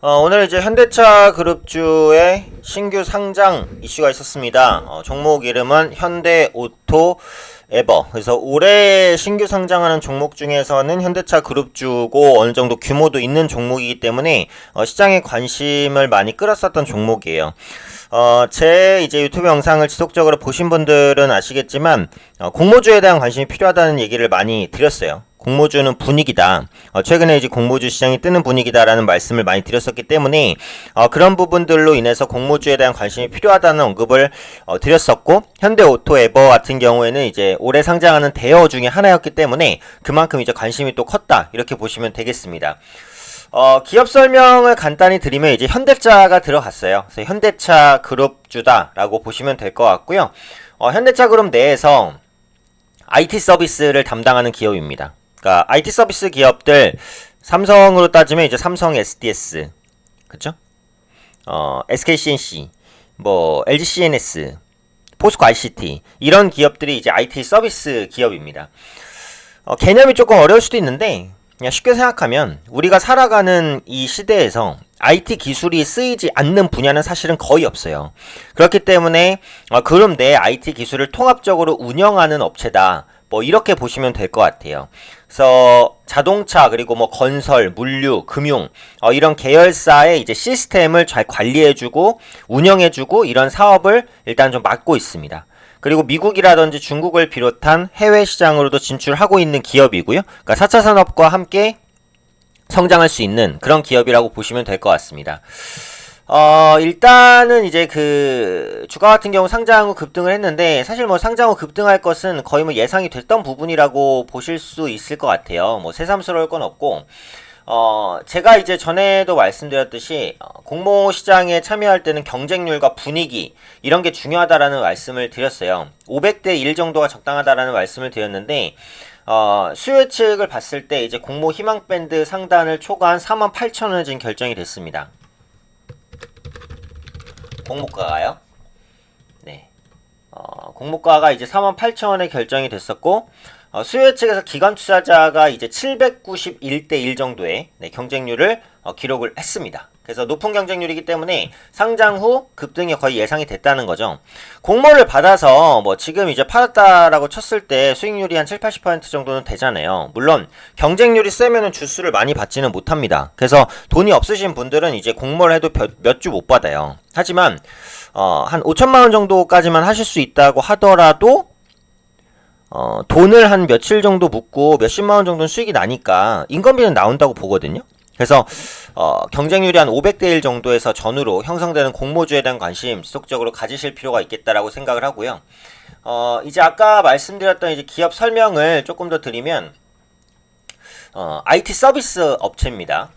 어, 오늘 이제 현대차 그룹주의 신규 상장 이슈가 있었습니다. 어, 종목 이름은 현대오토 에버. 그래서 올해 신규 상장하는 종목 중에서는 현대차 그룹주고 어느 정도 규모도 있는 종목이기 때문에 어, 시장에 관심을 많이 끌었었던 종목이에요. 어, 제 이제 유튜브 영상을 지속적으로 보신 분들은 아시겠지만 어, 공모주에 대한 관심이 필요하다는 얘기를 많이 드렸어요. 공모주는 분위기다. 어, 최근에 이제 공모주 시장이 뜨는 분위기다라는 말씀을 많이 드렸었기 때문에 어, 그런 부분들로 인해서 공모주에 대한 관심이 필요하다는 언급을 어, 드렸었고 현대 오토 에버 같은 경우에는 이제 올해 상장하는 대여 중에 하나였기 때문에 그만큼 이제 관심이 또 컸다 이렇게 보시면 되겠습니다. 어, 기업 설명을 간단히 드리면 이제 현대차가 들어갔어요. 그래서 현대차 그룹주다라고 보시면 될 것 같고요. 어, 현대차 그룹 내에서 IT 서비스를 담당하는 기업입니다. 그러니까 IT 서비스 기업들 삼성으로 따지면 이제 삼성 SDS, 그쵸? 어, SK CNC, 뭐 LG CNS, 포스코 ICT 이런 기업들이 이제 IT 서비스 기업입니다. 어, 개념이 조금 어려울 수도 있는데 그냥 쉽게 생각하면 우리가 살아가는 이 시대에서 IT 기술이 쓰이지 않는 분야는 사실은 거의 없어요. 그렇기 때문에 어, 그룹 내 IT 기술을 통합적으로 운영하는 업체다. 뭐 이렇게 보시면 될 것 같아요. 그래서 자동차 그리고 뭐 건설, 물류, 금융 어, 이런 계열사의 이제 시스템을 잘 관리해주고 운영해주고 이런 사업을 일단 좀 맡고 있습니다. 그리고 미국이라든지 중국을 비롯한 해외 시장으로도 진출하고 있는 기업이고요. 그러니까 4차 산업과 함께 성장할 수 있는 그런 기업이라고 보시면 될 것 같습니다. 어, 일단은 이제 그 주가 같은 경우 상장 후 급등을 했는데 사실 뭐 상장 후 급등할 것은 거의 뭐 예상이 됐던 부분이라고 보실 수 있을 것 같아요. 뭐 새삼스러울 건 없고 어, 제가 이제 전에도 말씀드렸듯이 어, 공모 시장에 참여할 때는 경쟁률과 분위기 이런 게 중요하다라는 말씀을 드렸어요. 500대 1 정도가 적당하다라는 말씀을 드렸는데 어, 수요 측을 봤을 때 이제 공모 희망 밴드 상단을 초과한 4만 8천 원을 지금 결정이 됐습니다. 공모가가요? 네. 어, 공모가가 이제 4만 8천 원에 결정이 됐었고 어, 수요 측에서 기관 투자자가 이제 791대 1 정도의 네, 경쟁률을 어, 기록을 했습니다. 그래서 높은 경쟁률이기 때문에 상장 후 급등이 거의 예상이 됐다는 거죠. 공모를 받아서 뭐 지금 이제 팔았다라고 쳤을 때 수익률이 한 7, 80% 정도는 되잖아요. 물론 경쟁률이 세면은 주수를 많이 받지는 못합니다. 그래서 돈이 없으신 분들은 이제 공모를 해도 몇 주 못 받아요. 하지만 어, 한 5천만 원 정도까지만 하실 수 있다고 하더라도 어, 돈을 한 며칠 정도 묻고 몇십만 원 정도는 수익이 나니까 인건비는 나온다고 보거든요. 그래서 어, 경쟁률이 한 500대 1 정도에서 전후로 형성되는 공모주에 대한 관심 지속적으로 가지실 필요가 있겠다라고 생각을 하고요. 어, 이제 아까 말씀드렸던 이제 기업 설명을 조금 더 드리면 어, IT 서비스 업체입니다.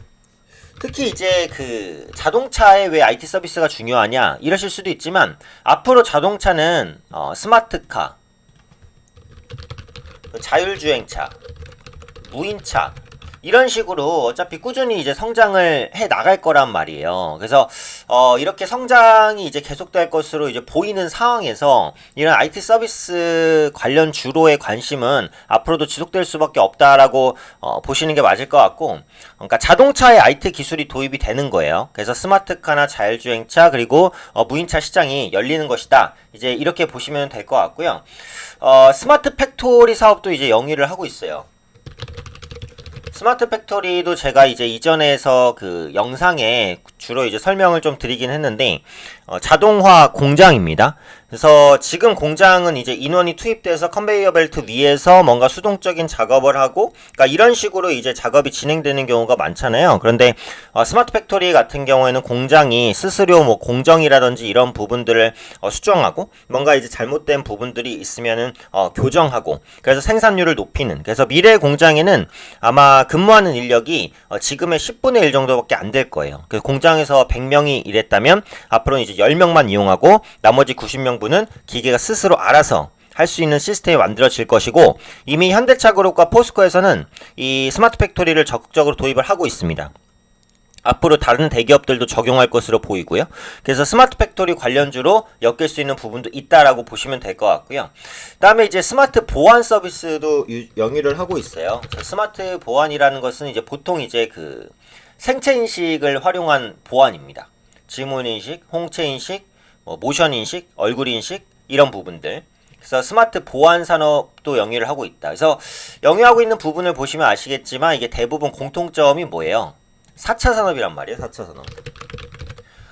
특히 이제 그 자동차에 왜 IT 서비스가 중요하냐 이러실 수도 있지만 앞으로 자동차는 어, 스마트카, 자율주행차, 무인차 이런 식으로 어차피 꾸준히 이제 성장을 해 나갈 거란 말이에요. 그래서 어 이렇게 성장이 이제 계속될 것으로 이제 보이는 상황에서 이런 IT 서비스 관련 주로의 관심은 앞으로도 지속될 수밖에 없다라고 어 보시는 게 맞을 것 같고 그러니까 자동차에 IT 기술이 도입이 되는 거예요. 그래서 스마트카나 자율주행차 그리고 어 무인차 시장이 열리는 것이다. 이제 이렇게 보시면 될 것 같고요. 어 스마트 팩토리 사업도 이제 영위를 하고 있어요. 스마트 팩토리도 제가 이제 이전에서 그 영상에 주로 이제 설명을 좀 드리긴 했는데 어, 자동화 공장입니다. 그래서 지금 공장은 이제 인원이 투입돼서 컨베이어 벨트 위에서 뭔가 수동적인 작업을 하고 그러니까 이런 식으로 이제 작업이 진행되는 경우가 많잖아요. 그런데 어, 스마트 팩토리 같은 경우에는 공장이 스스로 뭐 공정이라든지 이런 부분들을 어, 수정하고 뭔가 이제 잘못된 부분들이 있으면은 어, 교정하고 그래서 생산률을 높이는 그래서 미래 공장에는 아마 근무하는 인력이 어, 지금의 10분의 1 정도밖에 안 될 거예요. 그 공장에서 100명이 일했다면 앞으로는 이제 10명만 이용하고 나머지 90명 분은 기계가 스스로 알아서 할 수 있는 시스템이 만들어질 것이고 이미 현대차 그룹과 포스코에서는 이 스마트 팩토리를 적극적으로 도입을 하고 있습니다. 앞으로 다른 대기업들도 적용할 것으로 보이고요. 그래서 스마트 팩토리 관련주로 엮일 수 있는 부분도 있다라고 보시면 될 것 같고요. 다음에 이제 스마트 보안 서비스도 유, 영위를 하고 있어요. 스마트 보안이라는 것은 이제 보통 이제 그 생체 인식을 활용한 보안입니다. 지문 인식, 홍채 인식, 뭐 모션 인식, 얼굴 인식 이런 부분들. 그래서 스마트 보안 산업도 영위를 하고 있다. 그래서 영위하고 있는 부분을 보시면 아시겠지만 이게 대부분 공통점이 뭐예요? 4차 산업이란 말이에요. 4차 산업.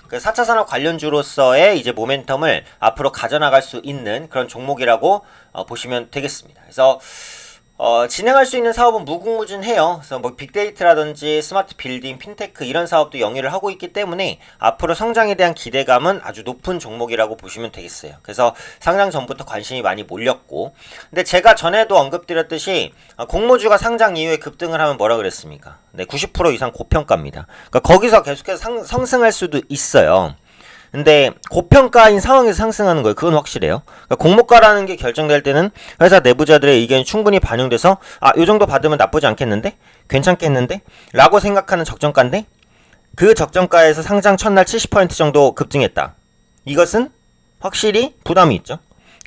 그 4차 산업 관련주로서의 이제 모멘텀을 앞으로 가져나갈 수 있는 그런 종목이라고 어, 보시면 되겠습니다. 그래서 어, 진행할 수 있는 사업은 무궁무진해요. 그래서 뭐 빅데이터라든지 스마트 빌딩, 핀테크 이런 사업도 영위를 하고 있기 때문에 앞으로 성장에 대한 기대감은 아주 높은 종목이라고 보시면 되겠어요. 그래서 상장 전부터 관심이 많이 몰렸고, 근데 제가 전에도 언급드렸듯이 어, 공모주가 상장 이후에 급등을 하면 뭐라 그랬습니까? 네, 90% 이상 고평가입니다. 그러니까 거기서 계속해서 상, 상승할 수도 있어요. 근데 고평가인 상황에서 상승하는 거예요. 그건 확실해요. 그러니까 공모가라는 게 결정될 때는 회사 내부자들의 의견이 충분히 반영돼서 아, 요 정도 받으면 나쁘지 않겠는데? 괜찮겠는데? 라고 생각하는 적정가인데 그 적정가에서 상장 첫날 70% 정도 급증했다. 이것은 확실히 부담이 있죠.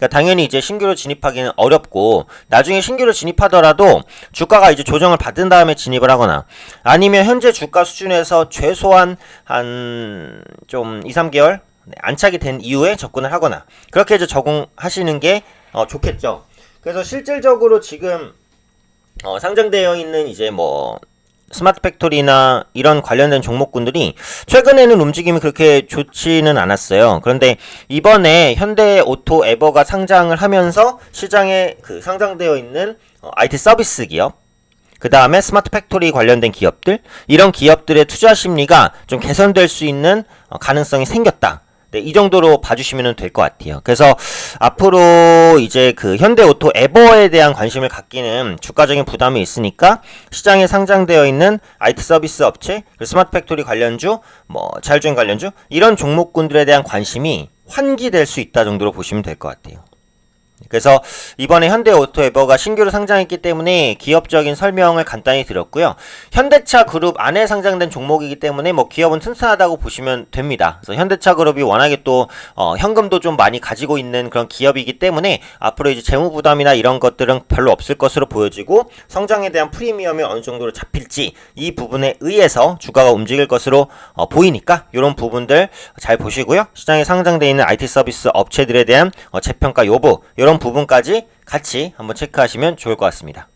그러니까 당연히 이제 신규로 진입하기는 어렵고 나중에 신규로 진입하더라도 주가가 이제 조정을 받은 다음에 진입을 하거나 아니면 현재 주가 수준에서 최소한 한 좀 2, 3개월 네, 안착이 된 이후에 접근을 하거나 그렇게 이제 적응하시는 게 어, 좋겠죠. 그래서 실질적으로 지금 어, 상장되어 있는 이제 뭐 스마트 팩토리나 이런 관련된 종목군들이 최근에는 움직임이 그렇게 좋지는 않았어요. 그런데 이번에 현대 오토 에버가 상장을 하면서 시장에 그 상장되어 있는 어, IT 서비스 기업 그 다음에 스마트 팩토리 관련된 기업들 이런 기업들의 투자 심리가 좀 개선될 수 있는 어, 가능성이 생겼다. 네, 이 정도로 봐주시면 될 것 같아요. 그래서 앞으로 이제 그 현대오토 에버에 대한 관심을 갖기는 주가적인 부담이 있으니까 시장에 상장되어 있는 IT 서비스 업체, 스마트 팩토리 관련주, 뭐 자율주행 관련주 이런 종목군들에 대한 관심이 환기될 수 있다 정도로 보시면 될 것 같아요. 그래서 이번에 현대오토에버가 신규로 상장했기 때문에 기업적인 설명을 간단히 드렸고요. 현대차 그룹 안에 상장된 종목이기 때문에 뭐 기업은 튼튼하다고 보시면 됩니다. 그래서 현대차 그룹이 워낙에 또 어, 현금도 좀 많이 가지고 있는 그런 기업이기 때문에 앞으로 이제 재무 부담이나 이런 것들은 별로 없을 것으로 보여지고 성장에 대한 프리미엄이 어느 정도로 잡힐지 이 부분에 의해서 주가가 움직일 것으로 어, 보이니까 이런 부분들 잘 보시고요. 시장에 상장되어 있는 IT 서비스 업체들에 대한 어, 재평가 여부 이런 부분까지 같이 한번 체크하시면 좋을 것 같습니다.